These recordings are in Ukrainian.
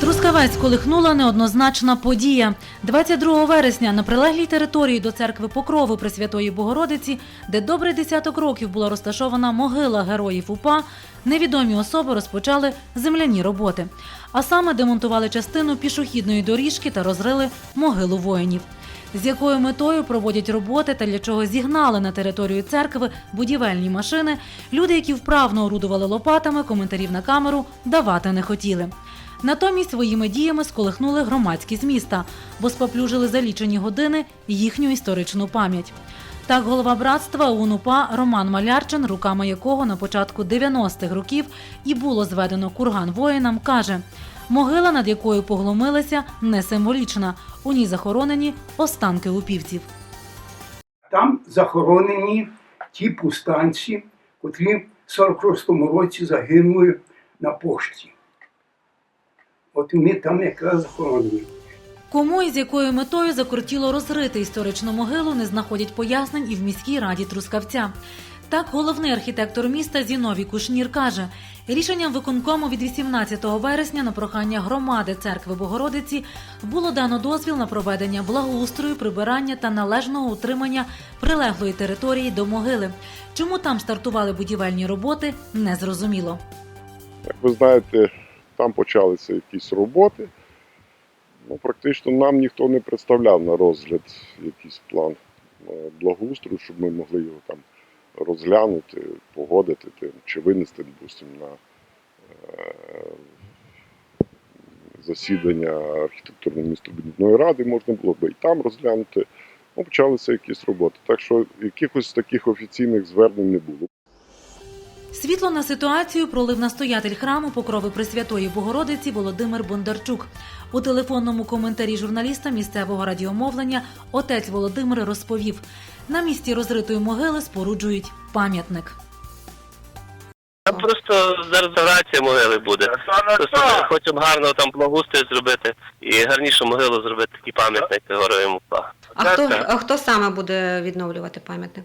Трускавець колихнула неоднозначна подія. 22 вересня на прилеглій території до церкви Покрови Пресвятої Богородиці, де добрий десяток років була розташована могила героїв УПА, невідомі особи розпочали земляні роботи. А саме демонтували частину пішохідної доріжки та розрили могилу воїнів. З якою метою проводять роботи та для чого зігнали на територію церкви будівельні машини, люди, які вправно орудували лопатами, коментарів на камеру давати не хотіли. Натомість своїми діями сколихнули громадськість міста, бо споплюжили за лічені години їхню історичну пам'ять. Так, голова братства УНУПА Роман Малярчин, руками якого на початку 90-х років і було зведено курган воїнам, каже: могила, над якою поглумилися, не символічна. У ній захоронені останки упівців. Там захоронені ті повстанці, котрі в 46-му році загинули на пошті. От вони там якраз захоронені. Кому і з якою метою закортіло розрити історичну могилу, не знаходять пояснень і в міській раді Трускавця. Так, головний архітектор міста Зіновій Кушнір каже, рішенням виконкому від 18 вересня на прохання громади церкви Богородиці було дано дозвіл на проведення благоустрою, прибирання та належного утримання прилеглої території до могили. Чому там стартували будівельні роботи, незрозуміло. Як ви знаєте, там почалися якісь роботи. Ну, практично нам ніхто не представляв на розгляд якийсь план е, благоустрою, щоб ми могли його там розглянути, погодити тим, чи винести, допустимо, на е, засідання архітектурно-містобудівної ради можна було би і там розглянути. Ну, почалися якісь роботи. Так що якихось таких офіційних звернень не було. Світло на ситуацію пролив настоятель храму Покрови Пресвятої Богородиці Володимир Бондарчук. У телефонному коментарі журналіста місцевого радіомовлення отець Володимир розповів: на місці розритої могили споруджують пам'ятник. Там просто за реставрація могили буде. Просто хочемо гарно там благоустрій зробити і гарнішу могилу зробити такий пам'ятник героям УПА. А хто, а хто саме буде відновлювати пам'ятник?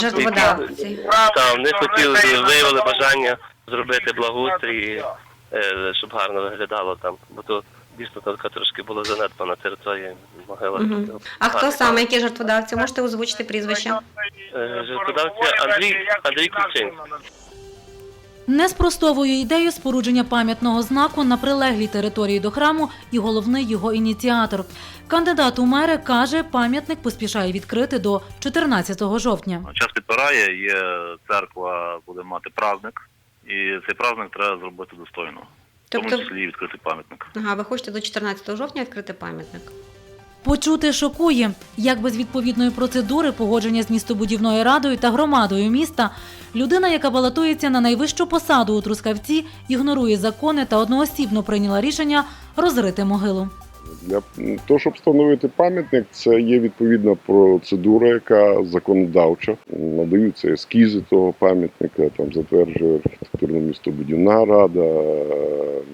Жертводавці. Там вони хотіли, виявили бажання зробити благоустрій, е, щоб гарно виглядало там. Бо то дійсно така трошки була занедбана територія могила. Мгм. А хто саме, які жертводавці? Можете озвучити прізвища? Е, Жертводавці Андрій, Андрій Кульчин. Не спростовує ідею спорудження пам'ятного знаку на прилеглій території до храму і головний його ініціатор. Кандидат у мери каже, пам'ятник поспішає відкрити до 14 жовтня. Час підпирає, є церква, буде мати праздник, і цей праздник треба зробити достойно. В тому Тобто, числі і відкрити пам'ятник. ага, ви хочете до 14 жовтня відкрити пам'ятник? Почути шокує, як без відповідної процедури погодження з містобудівною радою та громадою міста, людина, яка балотується на найвищу посаду у Трускавці, ігнорує закони та одноосібно прийняла рішення розрити могилу. Для того, щоб встановити пам'ятник, це є відповідна процедура, яка законодавча. Надаються ескізи того пам'ятника, там затверджує архітектурно-містобудівна рада,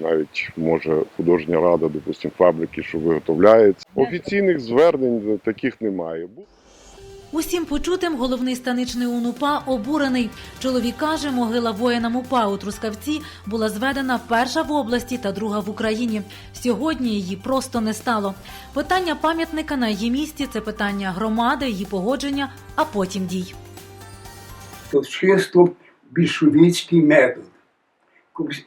навіть може художня рада, допустимо, фабрики, що виготовляється. Офіційних звернень таких немає. Усім почутим головний станичний УНУПА обурений. Чоловік каже, могила воїнам УПА у Трускавці була зведена перша в області та друга в Україні. Сьогодні її просто не стало. Питання пам'ятника на її місці це питання громади, її погодження, а потім дій. То чисто більшовицький метод.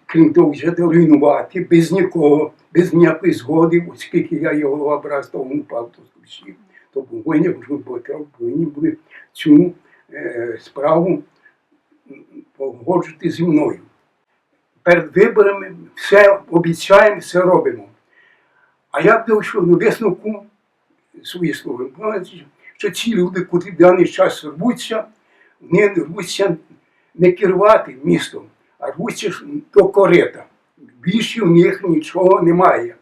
Крім того, взяти руйнувати без нікого, без ніякої згоди, оскільки я є голова братства УНПА в Тосківці, то повинні, були цю е, справу погоджувати зі мною. Перед виборами все обіцяємо, все робимо. А я дійшов до висновку свої слова, що ці люди, котрі в даний час рвуться, вони рвуться не керувати містом, а ж до корита. Більше в них нічого немає.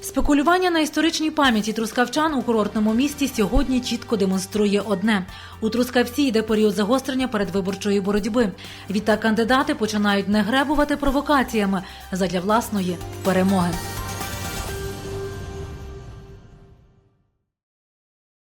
Спекулювання на історичній пам'яті трускавчан у курортному місті сьогодні чітко демонструє одне: у Трускавці йде період загострення передвиборчої боротьби. Відтак кандидати починають не гребувати провокаціями задля власної перемоги.